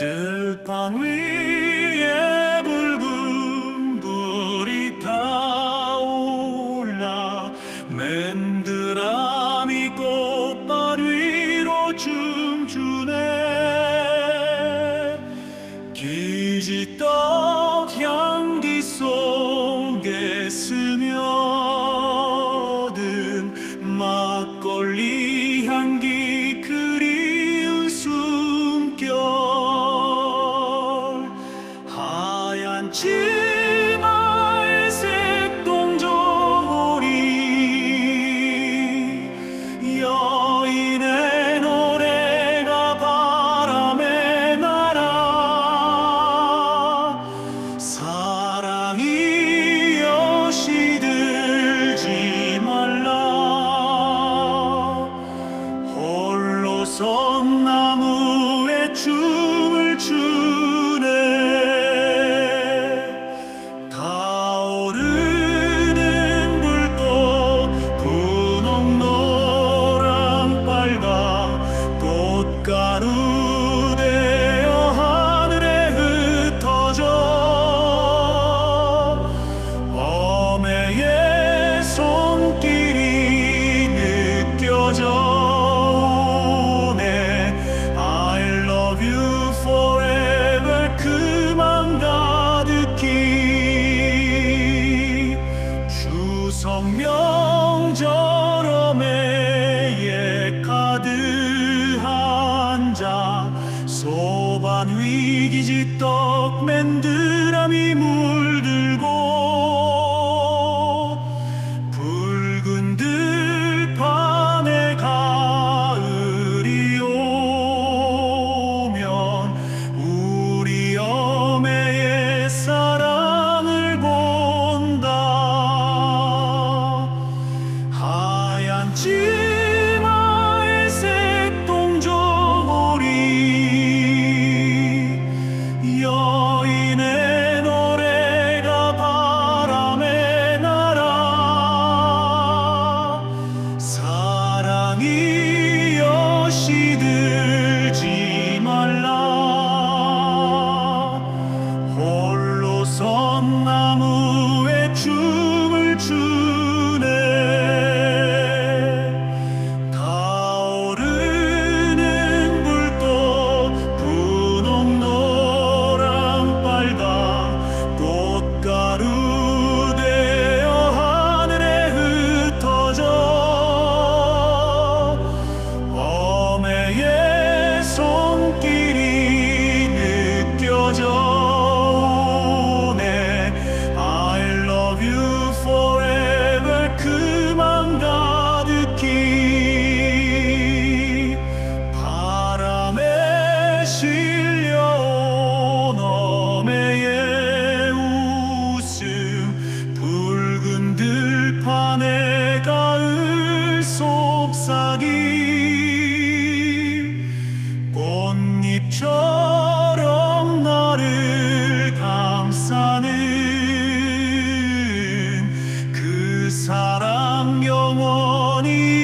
Depuis 추석 명절음에 카드 한 잔 소반 위기지 떡 맨드라미 물들고 실려온 매의 웃음 붉은 들판의 가을 속삭이 꽃잎처럼 나를 감싸는 그 사랑 영원히